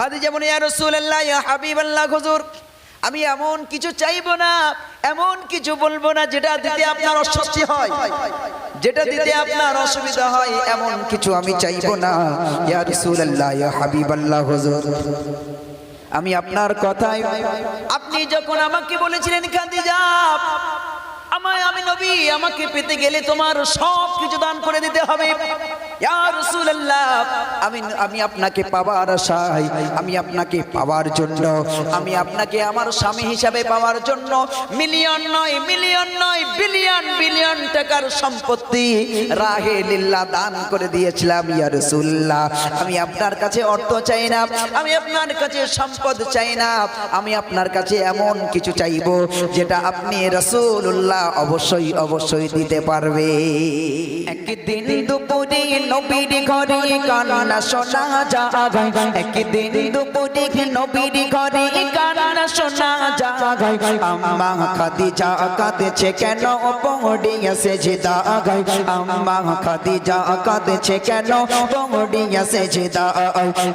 খাদিজা বলে, ইয়া ইয়া আমি এমন কিছু চাইব না, এমন কিছু বলব না যেটা দিতে আপনার অস্বস্তি হয়। যেটা দিতে আপনার অসুবিধা হয়, এমন কিছু আমি চাইব না। ইয়া রাসূলুল্লাহ, ইয়া হাবিবাল্লাহ, হুজুর, আমি আপনার কথায় আপনি যখন আমাকে বলেছিলেন, খাদিজা, আমায় আমি নবী, আমাকে পেতে গেলে তোমার সব কিছু দান করে দিতে হবে। আমি আপনাকে পাওয়ার আশায়, আমি আপনাকে পাওয়ার জন্য, আমি আপনাকে আমার স্বামী হিসাবে পাওয়ার জন্য মিলিয়ন নয় মিলিয়ন নয়, বিলিয়ন বিলিয়ন টাকার সম্পত্তি রাহে লিল্লাহ দান করে দিয়েছিলাম, ইয়া রাসূলুল্লাহ। আমি আপনার কাছে অর্থ চাই না, আমি আপনার কাছে সম্পদ চাই না, আমি আপনার কাছে এমন কিছু চাইব যেটা আপনি রাসূলুল্লাহ অবশ্যই অবশ্যই দিতে পারবে। একদিন দুপুরে নবীর ঘরে কান্না শোনা যায়। একদিন দুপুরে নবীর ঘরে কান্না শোনা যায়। আম্মা খাদিজা কাঁদছে কেন? পড়িয়াছে জিদা গায় আম্মা খাদিজা কাঁদছে কেন? পড়িয়াছে জিদা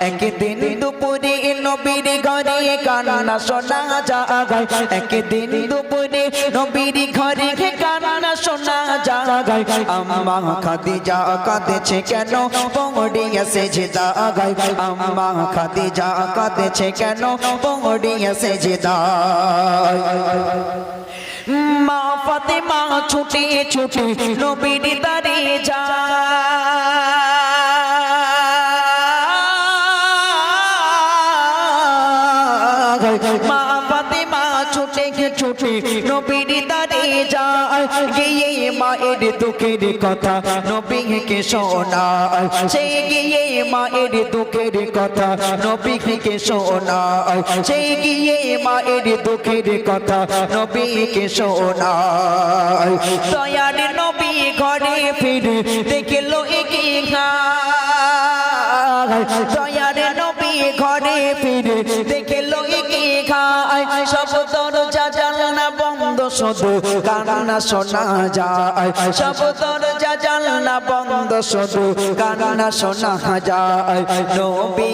একদিন দুপুরে নবীর ঘরে কান্না শোনা যায়। একদিন দুপুরে নবীর ঘরে আম্মা খাদিজা কাঁদছে কেন? পড়িয়াছে জিদা গায় আম্মা খাদিজা কাঁদছে কেন? পড়িয়াছে জিদা মা ফাতেমা ছুটে ছুটে নবীর দাঁড়িয়ে যায়। দুঃখের কথা, নবীকে শোনায় সে গিয়ে মায়ের দুঃখের কথা, নবীকে শোনায় সে গিয়ে মায়ের দুঃখের কথা, নবীকে শোনায় দয়ার নবী ঘরে ফিরে দেখল এগিয়ে খায় দয়ার নবী ঘরে ফিরে শুধু কান্না শোনা যায়। সব দরজা জানলা বন্ধ শুধু কান্না শোনা যায়। নবী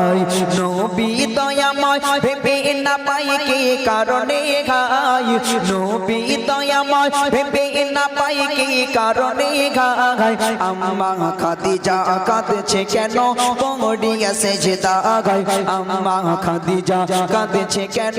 দয়াময় নবী দয়াময়, ভেবে না পাই কে কারণে ঘাই। নবী দয়াময়, ভেবে না পাই কে কারণে ঘাই। আম্মা খাদিজা কাঁদছে কেন? পড়িয়াছে যে দাগাই আম্মা খাদিজা কাঁদছে কেন?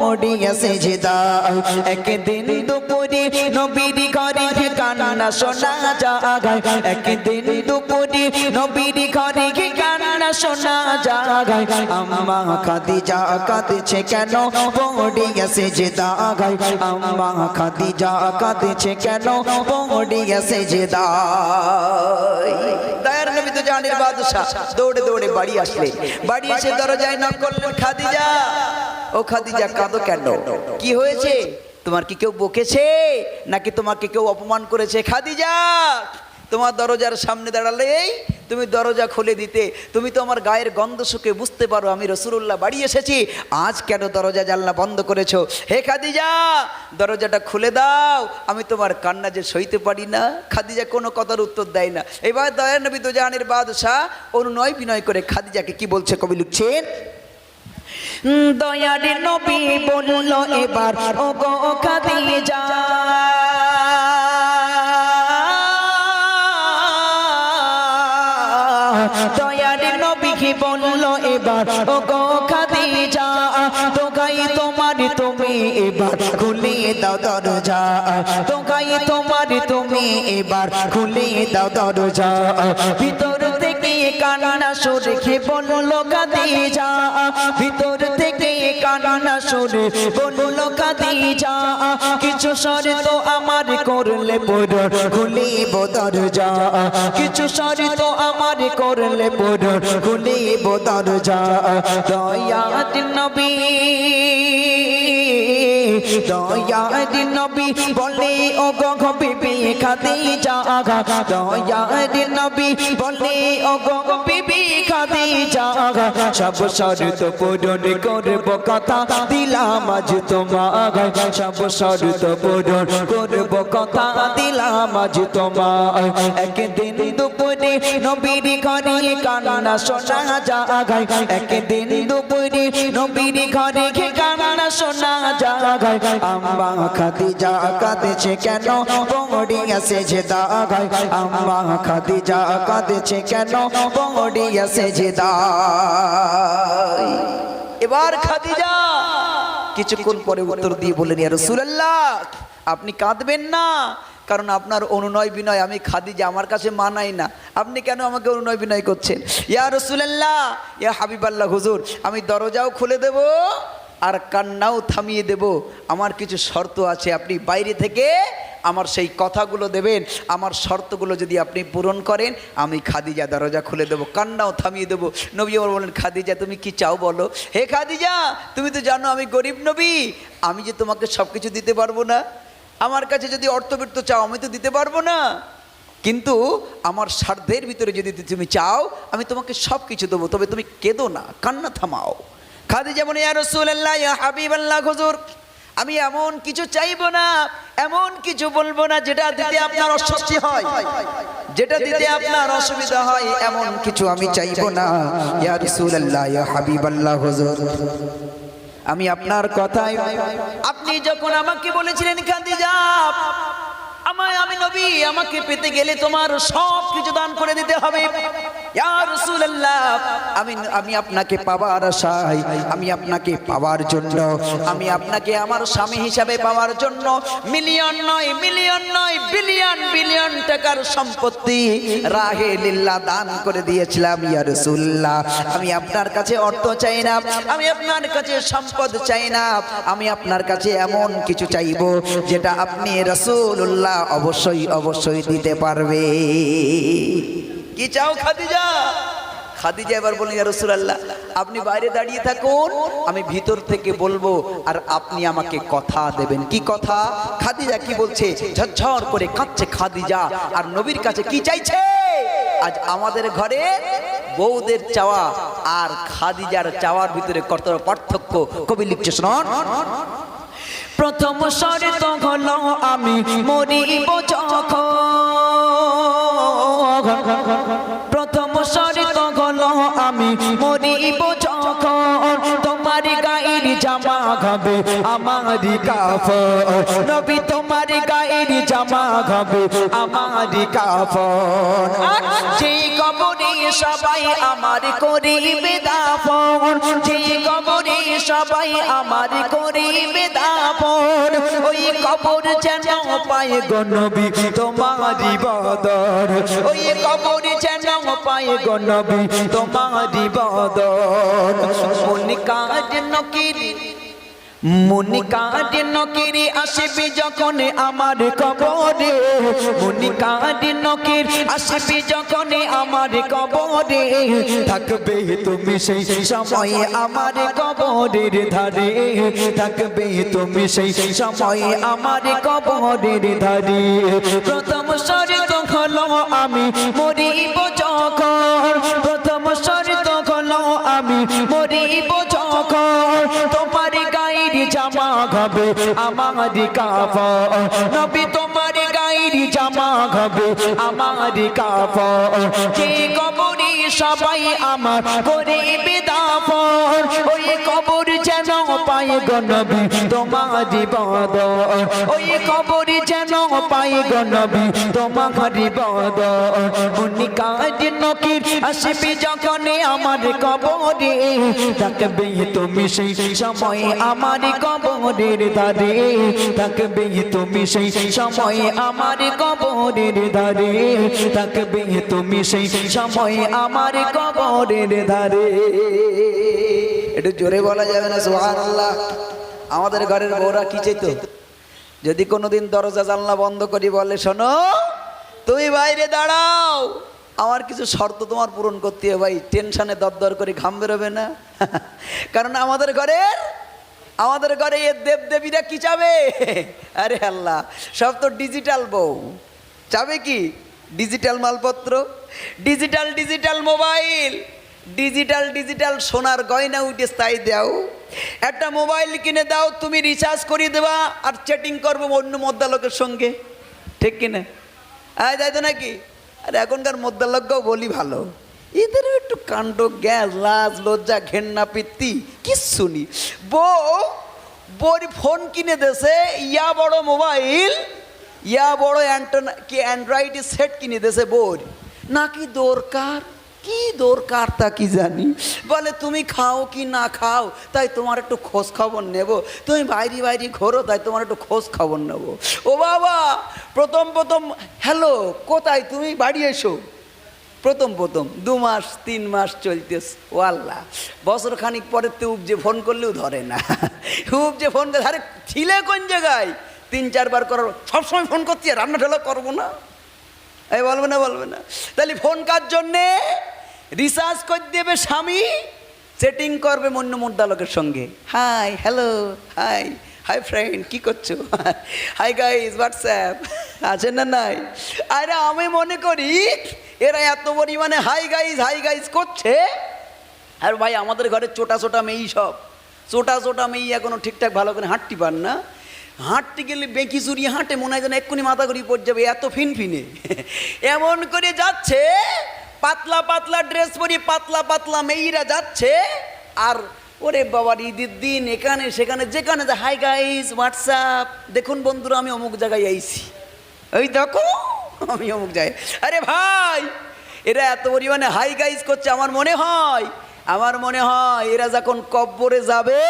পড়িয়াছে যে দাগাই একদিন দুপুরে নবীর ঘরে কান্না শোনা জাগায় একদিন দুপুরে নবীর ঘরে কান্না শোনা জাগায় আম্মা খাদিজা কাঁদছে কেন? পড়িয়াছে যে দাগায় আম্মা খাদিজা কাঁদছে কেন? যে দয়ার নবী তো জানের বাদশা দৌড়ে দৌড়ে বাড়ি আসলে। বাড়ি এসে দরজায় নক করলেন খাদিজা ও খাদিজা কাঁদো কেন? কি হয়েছে? তোমার কি কেউ বকেছে? নাকি তোমাকে কেউ অপমান করেছে? খাদিজা তোমার দরজার সামনে দাঁড়ালেই তুমি দরজা খুলে দিতে, তুমি তো আমার গায়ের গন্ধ শুকে বুঝতে পারো আমি রসুল্লাহ বাড়ি এসেছি, আজ কেন দরজা জানলা বন্ধ করেছ? হে খাদিজা, দরজাটা খুলে দাও, আমি তোমার কান্না যে সইতে পারি না। খাদিজা কোনো কথার উত্তর দেয় না। এবার দয়ার নবী দুজাহানের বাদশাহ অনুনয় বিনয় করে খাদিজাকে কি বলছে কবি লিখছেন? দয়ার নবী বলল এবার ও গো খাদিজা। দয়ার নবীকে বলল এবার ও গো খাদিজা তোকাই তোমার তুমি এবার, খুলে দাও দরজা। তোকাই তোমার তুমি এবার, খুলে দাও দরজা। ভিতর কান্না সরে বলল খাদিজা ভিতর থেকে কান্না সরে বলল খাদিজা কিছু সরে তো আমার করলে পড়, খুলিব দরজা। কিছু সরে তো আমার করলে পড়, খুলিব দরজা। দয়াত নবী। দয়াত নবী বলে ও গো বিবি খাদিজা দয়াত নবী বলে ও গো বিবি খাদিজা সব শরত পূরণ করব কথা দিলাম আজ তোমার সব শরত পূরণ করব কথা দিলাম আজ তোমার একদিন দুপুরে নবীর ঘরে কান্না শোনা যায়। একদিন দুপুরে নবীর ঘরে কান্না শোনা যায়। আম্মা খাদিজা কাঁদেছে কেন? পড়িয়াছে যে দাগায় আম্মা খাদিজা কাঁদেছে কেন? পড়িয়াছে যে দায় এবার খাদিজা, কিছুক্ষণ পরে উত্তর দিয়ে বললেন, ইয়া রাসূলুল্লাহ, আপনি কাঁদবেন না, কারণ আপনার অনুনয় বিনয়, আমি খাদিজা, আমার কাছে মানাই না। আপনি কেন আমাকে অনুনয় বিনয় করছেন? ইয়া রাসূলুল্লাহ, ইয়া হাবিবাল্লাহ, হুজুর, আমি দরজাও খুলে দেব আর কান্নাও থামিয়ে দেব। আমার কিছু শর্ত আছে, আপনি বাইরে থেকে আমার সেই কথাগুলো দেবেন। আমার শর্তগুলো যদি আপনি পূরণ করেন, আমি খাদিজা দরজা খুলে দেবো, কান্নাও থামিয়ে দেবো। নবী আমার বলেন খাদিজা, তুমি কি চাও বলো? হে খাদিজা, তুমি তো জানো আমি গরিব নবী, আমি যে তোমাকে সব কিছু দিতে পারব না। আমার কাছে যদি অর্থবৃত্ত চাও, আমি তো দিতে পারব না। কিন্তু আমার স্বার্থের ভিতরে যদি তুমি চাও, আমি তোমাকে সব কিছু দেবো, তবে তুমি কেঁদো না, কান্না থামাও। খাদিজা বলে ইয়া রাসূলুল্লাহ ইয়া হাবিবাল্লাহ হুজুর আমি এমন কিছু চাইব না এমন কিছু বলব না যেটা দিতে আপনার অস্বস্তি হয়। যেটা দিতে আপনার অসুবিধা হয় এমন কিছু আমি চাইব না। ইয়া রাসূলুল্লাহ ইয়া হাবিবাল্লাহ হুজুর আমি আপনার কথায় আপনি যখন আমাকে বলেছিলেন খাদিজা আমায় আমি নবী আমাকে পেতে গেলে তোমার সব কিছু দান করে দিতে হবে। আমি আমি আপনাকে আশায়, আমি আপনাকে পাওয়ার জন্য, আমি আপনাকে আমার স্বামী হিসাবে পাওয়ার জন্য মিলিয়ন নয় মিলিয়ন নয় টাকার সম্পত্তি রাহে দান করে দিয়েছিলাম, ইয়া রাসূলুল্লাহ। আমি আপনার কাছে অর্থ চাই না, আমি আপনার কাছে সম্পদ চাই না, আমি আপনার কাছে এমন কিছু চাইব যেটা আপনি রাসূলুল্লাহ অবশ্যই অবশ্যই দিতে পারবে কি চাও খাদিজা? খাদিজা এবার বলেন ইয়া রাসূলুল্লাহ, আপনি বাইরে দাঁড়িয়ে থাকুন, আমি ভিতর থেকে বলব, আর আপনি আমাকে কথা দেবেন। কি কথা? খাদিজা কি বলছে? ঝরঝর করে কাঁদছে খাদিজা, আর নবীর কাছে কি চাইছে? আজ আমাদের ঘরে বৌদের চাওয়া, আর খাদিজার চাওয়ার ভিতরে কত পার্থক্য। কবি লিখছে, শুনুন। প্রথম শর্ত হলো আমি মরিব যখন প্রথম শর্ত হলো আমি খাবে আমারই কাফন নবী তোমার গায়ের জামা খাবে আমারই কাফন যে কবরে সবাই আমার করিবে দাফন যে কবরে সবাই আমার করিবে দাফন, ওই কবর যেন পায় গনবী তোমারই বদর। ওই কবর যেন পায় গনবী তোমারই বদর। মন কাজ নকির মনি কাঁদ নকিরি আসবি যখন আমার কবরে। মনি কাঁদ নকির আসবি যখন আমার কবরে। থাকবে তুমি সেই সময়ে আমার কবরের ধারে। থাকবে তুমি সেই সময়ে আমার কবরের ধারে। প্রথম শর্ত হলো আমি মরিব প্রথম শর্ত হলো আমি মরিব যখন। জামা খাবে, আমার কাফ। নবী তোমার গায়ের জামা আমার কাফ। যে কবরে সবাই আমার করে বেদাফর পায় গনবী তোমার বদ ওই কবর যেন পায় গনবী তোমার বদ মুনি কাজ নকির, আসবি যখন আমার কবরে। থাকবে তুমি সেই সময় আমার কবরের ধারে থাকবে তুমি সেই সময় আমার কবরের ধারে থাকবে তুমি সেই সময় আমার কবরের ধারে একটু জোরে বলা যাবে না? সুবহানাল্লাহ। আমাদের ঘরের বউরা কি চাইতো? যদি কোনোদিন দরজা জানলা বন্ধ করি বলে, শোনো, তুমি বাইরে দাঁড়াও। আমার কিছু শর্ত তোমার পূরণ করতে হবে ভাই। টেনশনে দরদর করে ঘাম বেরোবে না। কারণ আমাদের ঘরের, আমাদের ঘরে এ দেব দেবীরা কি চাবে? আরে আল্লাহ, সব তো ডিজিটাল বউ। চাবে কি? ডিজিটাল মালপত্র, digital digital mobile, digital digital সোনার গয়না উঠে তাই দাও। একটা মোবাইল কিনে দাও, তুমি রিচার্জ করিয়ে দেবা আর চ্যাটিং করব অন্য মদ্দা লোকের সঙ্গে। ঠিক কিনা হ্যাঁ তাই তো নাকি? আর এখনকার মদ্দা লোককেও বলি ভালো। এদেরও একটু কাণ্ড, গ্যাস, লাজ, লজ্জা, ঘেন্না, পিত্তি, কিচ্ছু নি বউ বড় ফোন কিনে দেছে, ইয়া বড় মোবাইল, ইয়া বড় কি অ্যান্ড্রয়েড সেট কিনে দেছে বোর নাকি দরকার? কি দরকার তা কি জানি? বলে, তুমি খাও কি না খাও? তাই তোমার একটু খোঁজ খবর নেব। তুমি বাইরে বাইরে ঘোরো, তাই তোমার একটু খোঁজ খবর নেব। ও বাবা, প্রথম প্রথম, হ্যালো, কোথায়? তুমি বাড়ি এসো। প্রথম প্রথম, দু মাস, তিন মাস চলতেস ও আল্লাহ। বছর খানিক পরে তো উপজে ফোন করলেও ধরে না। উপজে ফোন করে, আরে, ছিলে কোন জায়গায়? তিন চারবার করার, সবসময় ফোন করছি রান্না ঢালা করব না। এই, বলবে না বলবে না। তাহলে ফোন কার জন্যে? রিচার্জ করে দেবে স্বামী সেটিং করবে মন্য মুদ্দালকের সঙ্গে। Hi hello hi hi friend কি করছ? হাই গাইজ হোয়াটসঅ্যাপ আছে না নাই? আরে, আমি মনে করি এরা এত পরিমাণে হাই গাইজ হাই গাইজ করছে। আর ভাই, আমাদের ঘরে চোটা চোটা মেয়েই সব। চোটা চোটা মেয়ে এখনও ঠিকঠাক ভালো করে হাঁটতে পার না। হাঁটতে গেলে বেঁকি চুরি হাঁটে, মনে হয় যেন এক্ষুনি মাথা ঘুরিয়ে পড়ে যাবে, এত ফিনফিনে। এমন করে যাচ্ছে, পাতলা পাতলা ড্রেস পরিয়ে পাতলা পাতলা মেয়েরা যাচ্ছে, আর ওরে বাবার ঈদের দিন এখানে, সেখানে, যেখানে যে। হাই গাইজ হোয়াটসঅ্যাপ দেখুন বন্ধুরা, আমি অমুক জায়গায় আইছি। ওই দেখো, আমি অমুক যাই আরে ভাই, এরা এত পরিমাণে হাই গাইজ করছে, আমার মনে হয়, আমার মনে হয় এরা যখন কব্বরে যাবে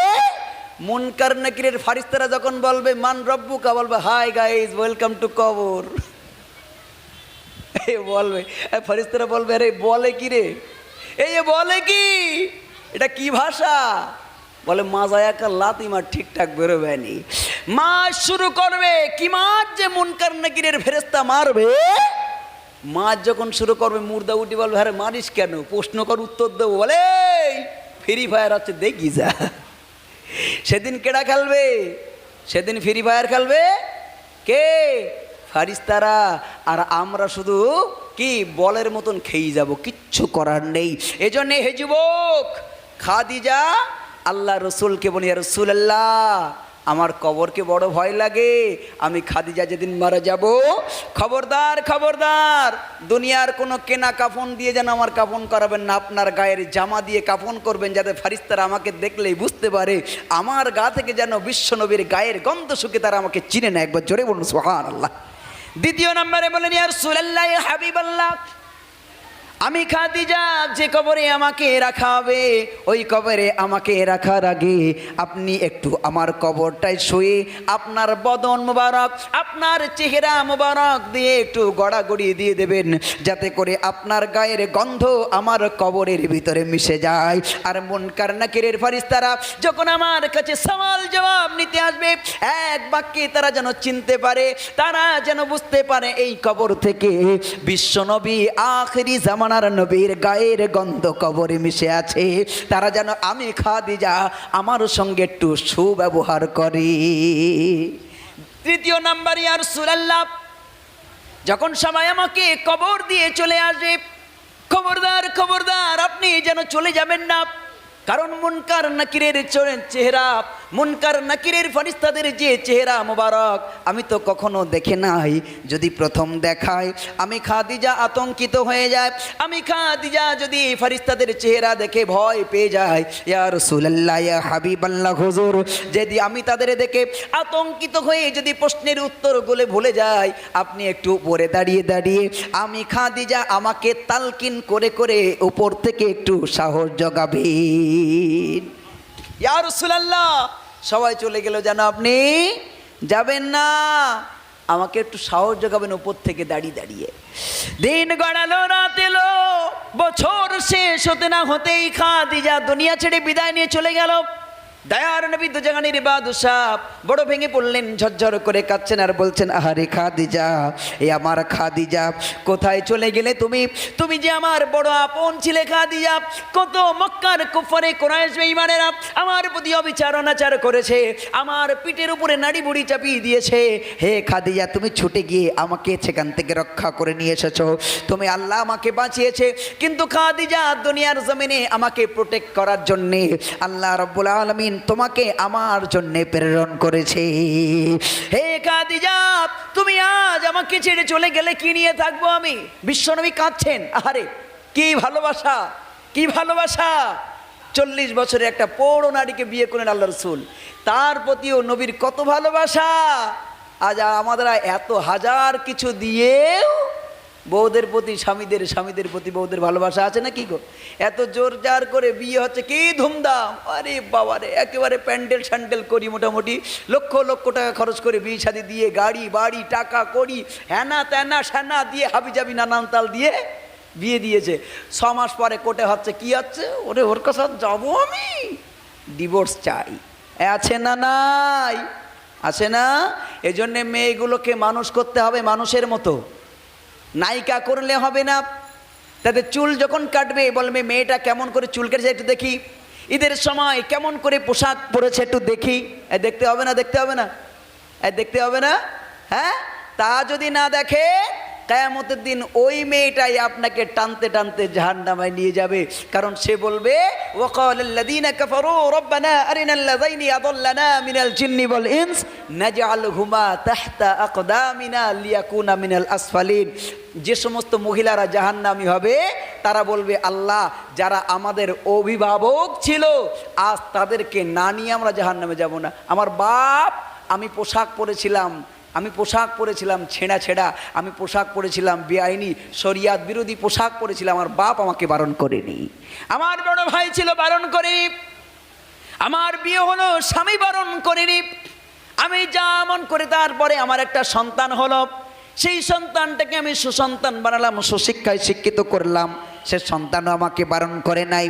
মুনকার নাকিরের ফারিস্তারা যখন বলবে, মান রব্বুকা? বলবে, হাই গাইজ, ওয়েলকাম টু কবর। এ বলবে ফারিস্তারা বলবে, আরে, বলে কি রে? এই বলে কি? এটা কি ভাষা? বলে মাজায় একটা লাতি মার ঠিকঠাক বেরোবে নি মাছ শুরু করবে, কি মাছ যে মুনকার নাকিরের ফেরেস্তা মারবে? মাছ যখন শুরু করবে, মুর্দা উঠি বলবে, আরে, মারিস কেন? প্রশ্ন কর, উত্তর দেবো। বলে ফ্রি ফায়ার হচ্ছে, দেখি যা। সেদিন কেডা খেলবে? সেদিন ফ্রি ফায়ার খেলবে? কে? ফারিস্তারা। আর আমরা শুধু কি বলের মতন খেয়ে যাব, কিচ্ছু করার নেই। এজন্যে হে যুবক, খাদিজা, আল্লাহ রসুলকে বলি রসুল আল্লাহ আমার কবরকে বড় ভয় লাগে। আমি খাদিজা যেদিন মারা যাব, খবরদার খবরদার, দুনিয়ার কোনো কেনা কাফন দিয়ে যেন আমার কাফন করাবেন না, আপনার গায়ের জামা দিয়ে কাফন করবেন যাতে ফারিস্তারা আমাকে দেখলেই বুঝতে পারে, আমার গা থেকে যেন বিশ্বনবীর গায়ের গন্ধ শুকে তারা আমাকে চিনে না। একবার জোরে বলুন সোহান আল্লাহ দ্বিতীয় নম্বরে বলেন ইয়ার সুলাল্লাহ হাবিব আল্লাহ আমি খাদিজা, যে কবরে আমাকে রাখা হবে ওই কবরে আমাকে রাখার আগে আপনি একটু আমার কবরটায় শুয়ে আপনার বদন মোবারক, আপনার চেহারা মোবারক দিয়ে একটু গড়াগড়ি দিয়ে দেবেন, যাতে করে আপনার গায়ের গন্ধ আমার কবরের ভিতরে মিশে যায়। আর মন কারনাকিরের ফারিস্তারা যখন আমার কাছে সওয়াল জবাব নিতে আসবে, এক বাক্যে তারা যেন চিনতে পারে, তারা যেন বুঝতে পারে এই কবর থেকে বিশ্বনবী আখরি জামানার নবীর গায়ের গন্ধ কবরে মিশে আছে। তারা যেন আমি খাদিজা, আমার সঙ্গে একটু সুব্যবহার করি। তৃতীয় নাম্বার ইয়ার সুরাল্লাভ যখন সবাই আমাকে কবর দিয়ে চলে আসে খবরদার খবরদার আপনি যেন চলে যাবেন না। কারণ মুনকার নাকিরের চেহারা, মুনকার নাকিরের ফরিস্তাদের যে চেহারা মোবারক, আমি তো কখনো দেখে নাই। যদি প্রথম দেখায়, আমি খাদিজা আতঙ্কিত হয়ে যায়। আমি খাদিজা যদি ফরিস্তাদের চেহারা দেখে ভয় পেয়ে যায় ইয়ার সুলাল্লাহ ইয়া হাবিবাল্লাহ, হুজুর, যদি আমি তাদের দেখে আতঙ্কিত হয়ে যদি প্রশ্নের উত্তর গুলে ভুলে যাই, আপনি একটু উপরে দাঁড়িয়ে দাঁড়িয়ে, আমি খাদিজা আমাকে তালকিন করে করে উপর থেকে একটু সাহস জগাবেন ইয়ার সবাই চলে গেল যেন আপনি যাবেন না। আমাকে একটু সাহস জোগাবেন উপর থেকে দাঁড়িয়ে দাঁড়িয়ে। দিন গড়ালো, রাত এলো, বছর শেষ হতে না হতেই খা খাদিজা দুনিয়া ছেড়ে বিদায় নিয়ে চলে গেল। দয়ার নবী দুজাহানির বাদশাহ বড় ভেঙে পড়লেন, ঝরঝর করে কাঁদছেন আর বলছেন, আহারে খাদিজা, এ আমার খাদিজা, কোথায় চলে গেলে তুমি? তুমি যে আমার বড় আপন ছিলে খাদিজা, কত মক্কার কুফরে কোরআশ বেঈমানেরা আমার প্রতি অবিচার, অনাচার করেছে, আমার পিঠের উপরে নাড়ি বুড়ি চাপিয়ে দিয়েছে। হে খাদিজা, তুমি ছুটে গিয়ে আমাকে সেখান থেকে রক্ষা করে নিয়ে এসেছ। তুমি আল্লাহ আমাকে বাঁচিয়েছে, কিন্তু খাদিজা দুনিয়ার জমিনে আমাকে প্রোটেক্ট করার জন্যে আল্লাহ রব্বুল আলমিন তোমাকে আমার জন্য প্রেরণ করেছে। হে কাদিজা, তুমি আজ আমাকে ছেড়ে চলে গেলে কি নিয়ে থাকব আমি? বিশ্বনবী কাঁদছেন আরে কি ভালোবাসা কি ভালোবাসা। চল্লিশ বছরে একটা পৌড় নারীকে বিয়ে করলেন আল্লাহ রসুল। তার প্রতিও নবীর কত ভালোবাসা। আজ আমাদের এত হাজার কিছু দিয়েও বউদের প্রতি, স্বামীদের স্বামীদের প্রতি বউদের ভালোবাসা আছে না কি গো? এত জোর জার করে বিয়ে হচ্ছে, কি ধুমধাম? আরে বাবারে, একেবারে প্যান্ডেল স্যান্ডেল করি মোটামুটি। লক্ষ লক্ষ টাকা খরচ করে বিয়ে শাদি দিয়ে, গাড়ি, বাড়ি, টাকা করি হ্যানা ত্যানা স্যানা দিয়ে হাবি জাবি নানান তাল দিয়ে বিয়ে দিয়েছে। ছ মাস পরে কোটে হচ্ছে, কি হচ্ছে? ওরে ওর কাছে যাব আমি। ডিভোর্স চাই। আছে না নাই? আছে না? এজন্যে মেয়েগুলোকে মানুষ করতে হবে মানুষের মতো। নায়িকা করলে হবে না। তাদের চুল যখন কাটবে, বলবে, মেয়েটা কেমন করে চুল কেটেছে একটু দেখি। ঈদের সময় কেমন করে পোশাক পরেছে একটু দেখি। দেখতে হবে না, দেখতে হবে না। দেখতে হবে না। হ্যাঁ? তা যদি না দেখে কেয়ামতের দিন ওই মেয়েটাই আপনাকে টানতে টানতে জাহান্নামায় নিয়ে যাবে। কারণ সে বলবে যে সমস্ত মহিলারা জাহান্নামী হবে, তারা বলবে, আল্লাহ, যারা আমাদের অভিভাবক ছিল, আজ তাদেরকে না নিয়ে আমরা জাহান্নামে যাব না। আমার বাপ, আমি পোশাক পরেছিলাম আমি পোশাক পরেছিলাম, ছেঁড়া ছেঁড়া। আমি পোশাক পরেছিলাম, বেআইনি, শরিয়াত বিরোধী পোশাক পরেছিলাম, আমার বাপ আমাকে বারণ করেনি। আমার বড় ভাই ছিল বারণ করেনি আমার বিয়ে হলো, স্বামী বারণ করেনি আমি যেমন করে তারপরে আমার একটা সন্তান হলো। সেই সন্তানটাকে আমি সুসন্তান বানালাম, সুশিক্ষায় শিক্ষিত করলাম। সে সন্তানও আমাকে বারণ করে নাই।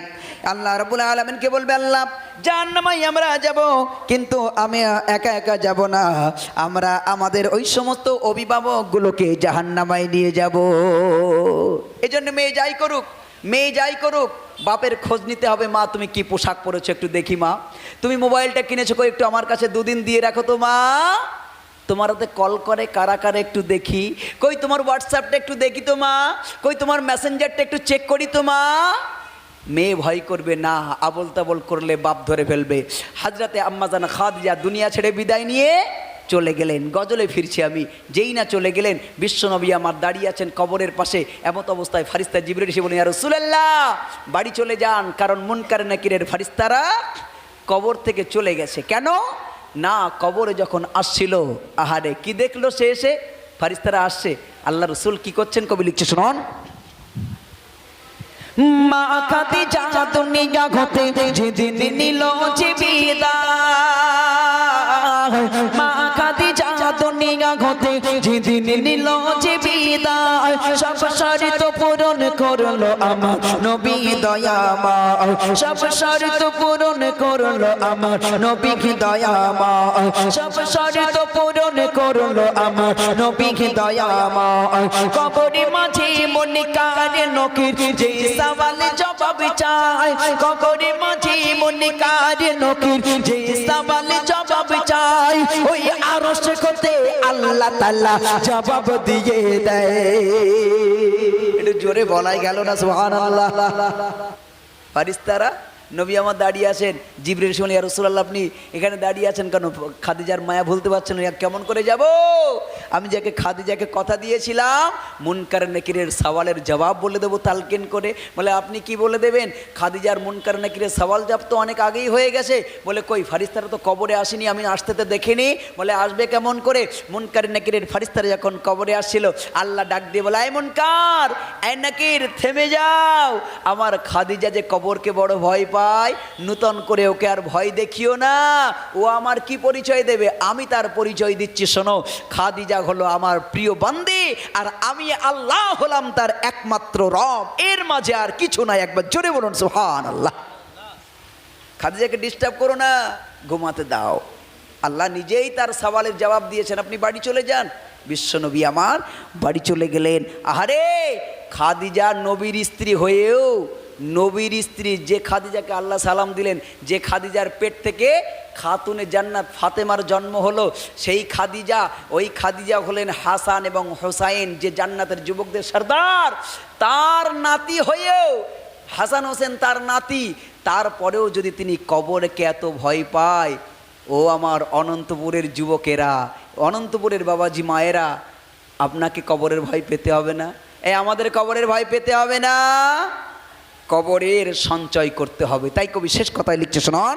আল্লাহ রবুল আলমিনকে বলবে, আল্লাহ জাহান্নামাই আমরা যাব, কিন্তু আমি একা একা যাব না। আমরা আমাদের ওই সমস্ত অভিভাবকগুলোকে জাহান্নামায় নিয়ে যাব। এই জন্য মেয়ে যাই করুক, মেয়ে যাই করুক, বাপের খোঁজ নিতে হবে। মা, তুমি কি পোশাক পরেছো একটু দেখি, মা। তুমি মোবাইলটা কিনেছো কই একটু আমার কাছে দুদিন দিয়ে রাখো তো, মা। তোমার হাতে কল করে, কারা কারা একটু দেখি। কই তোমার হোয়াটসঅ্যাপটা একটু দেখি তো, মা। কই তোমার মেসেঞ্জারটা একটু চেক করি তো, মা। মেয়ে ভয় করবে, না আবল তাবল করলে বাপ ধরে ফেলবে। হাজরাতে আম্মাজান খাদিজা দুনিয়া ছেড়ে বিদায় নিয়ে চলে গেলেন, গজলে ফিরছি আমি। যেই না চলে গেলেন, বিশ্বনবী আমার দাঁড়িয়ে আছেন কবরের পাশে, এমত অবস্থায় ফারিস্তা জিবরের এসে বলেন আর রসুলাল্লাহ, বাড়ি চলে যান, কারণ মুনকার নাকিরের ফারিস্তারা কবর থেকে চলে গেছে। কেন? না, কবরে যখন আসছিল, আহারে, কি দেখল সে এসে? ফারিস্তারা আসছে, আল্লাহ রসুল কি করছেন কবি, লিখছে, শুনুন। মা খাতে যা দুনিয়া ঘতে যেদিন নিল যে বিদায়। মা খাতে যা দুনিয়া ঘতে যেদিন নিল যে বিদায়। সব শর্ত পূরণ করল আমার নবী দয়াময়। সব শর্ত পূরণ করল আমার নবী দয়াময়। সব শর্ত পূরণ করল আমার নবী দয়াময়। কবরে মাঝে মনে কারে নকির, যে সওয়াল জবাব চাই কবরে মাঝে মনে কারে নকির, যে ওই আরশ করতে আল্লাহ তাআলা জবাব দিয়ে দেয়। একটু জোরে বলাই গেল না, সুবহানাল্লাহ। ফারিস্তারা নবী আমার দাঁড়িয়ে আছেন, জিবরিল শুনে, আর রসুল্লাহ আপনি এখানে দাঁড়িয়ে আছেন কেন? খাদিজার মায়া ভুলতে পারছেন কেমন করে যাব? আমি যাকে, খাদিজাকে কথা দিয়েছিলাম, মুনকার নাকিরের সওয়ালের জবাব বলে দেবো তালকেন করে। বলে, আপনি কি বলে দেবেন? খাদিজার মুনকার নাকিরের সওয়াল জবাব তো অনেক আগেই হয়ে গেছে। বলে, কই ফারিস্তারা তো কবরে আসেনি, আমি আসতে তো দেখিনি। বলে, আসবে কেমন করে? মুনকার নাকিরের ফারিস্তারা যখন কবরে আসছিল, আল্লাহ ডাক দিয়ে বলে, আয় মুনকার, আয় নাকির, থেমে যাও। আমার খাদিজা যে কবরকে বড় ভয় পায় নূতন করে ওকে আর ভয় দেখিও না। ও আমার কি পরিচয় দেবে? আমি তার পরিচয় দিচ্ছি, শোনো। খাদিজা হলো আমার প্রিয় বান্দি, আর আমি আল্লাহ হলাম তার একমাত্র রব। এর মাঝে আর কিছু নাই। একবার জোরে বলুন সুহান আল্লাহ খাদিজাকে ডিস্টার্ব করো না, ঘুমাতে দাও। আল্লাহ নিজেই তার সওয়ালের জবাব দিয়েছেন, আপনি বাড়ি চলে যান। বিশ্বনবী আমার বাড়ি চলে গেলেন। আহারে, খাদিজা নবীর স্ত্রী হয়েও নবীর স্ত্রী যে খাদিজাকে আল্লাহ সালাম দিলেন, যে খাদিজার পেট থেকে খাতুনে জান্নাত ফাতেমার জন্ম হলো, সেই খাদিজা, ওই খাদিজা হলেন হাসান এবং হোসাইন, যে জান্নাতের যুবকদের সর্দার। তার নাতি হয়েও, হাসান হোসেন তার নাতি, তারপরেও যদি তিনি কবরকে এত ভয় পায়, ও আমার অনন্তপুরের যুবকেরা, অনন্তপুরের বাবাজি মায়েরা, আপনাকে কবরের ভয় পেতে হবে না? এ আমাদের কবরের ভয় পেতে হবে না? কবরের সঞ্চয় করতে হবে। তাই কবি শেষ কথায় লিখছে শোনান।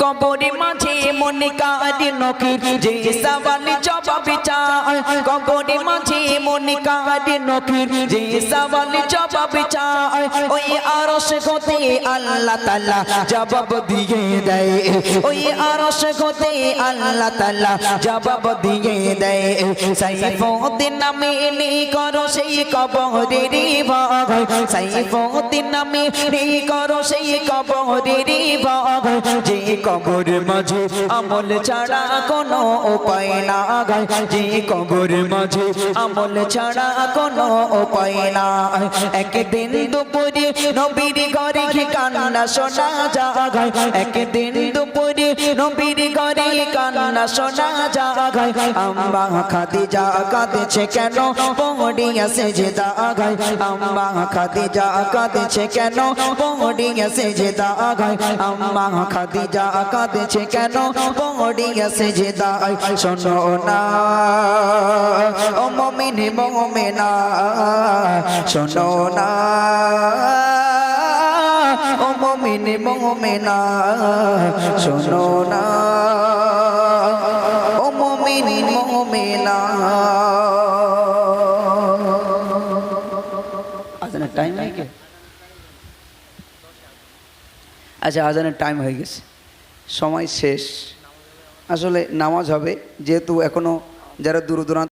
কবরে মাঝে মনে কারি নকির, যে সওয়াল জবাব চায়। কবরে মাঝে মনে কারি নকির, যে সওয়াল জবাব চায়। ওই আরশ হতে আল্লাহ তাআলা জবাব দিয়ে দেয়। ওই আরশ হতে আল্লাহ তাআলা জবাব দিয়ে দেয়। সাইফুদ্দিন নামে নি করো সেই কবরের ভাগ। সাইফুদ্দিন নামে নি করো সেই কবরের ভাগ। যে কবর মাঝে আমল ছাড়া কোনো উপায় না গায়। যে কবর মাঝে আমল ছাড়া কোনো উপায় না একদিন দুপুরে নবীর ঘরে কান্না শোনা জাগায় একদিন দুপুরে নবীর ঘরে কান্না শোনা জাগায় আম্মা খাদিজা কাঁদেছে কেন? পড়িয়া সে যে দাগায় আম্মা খাদিজা কাঁদেছে কেন? পড়িয়া সে যে দাগায় আম্মা খাদিজা কাঁদেছে কেন? পড়িয়া সে যে দাগায় শোনো না। ও মমিনে, মমেনা, শোনো না। ও মমিনে, মমেনা, শোনো না। ও মমিনে, মমেনা। আজানের টাইম হয়ে আচ্ছা আজানের টাইম হয়ে গেছে। সময় শেষ। আসলে নামাজ হবে যেহেতু এখনও যারা দূর দূরান্ত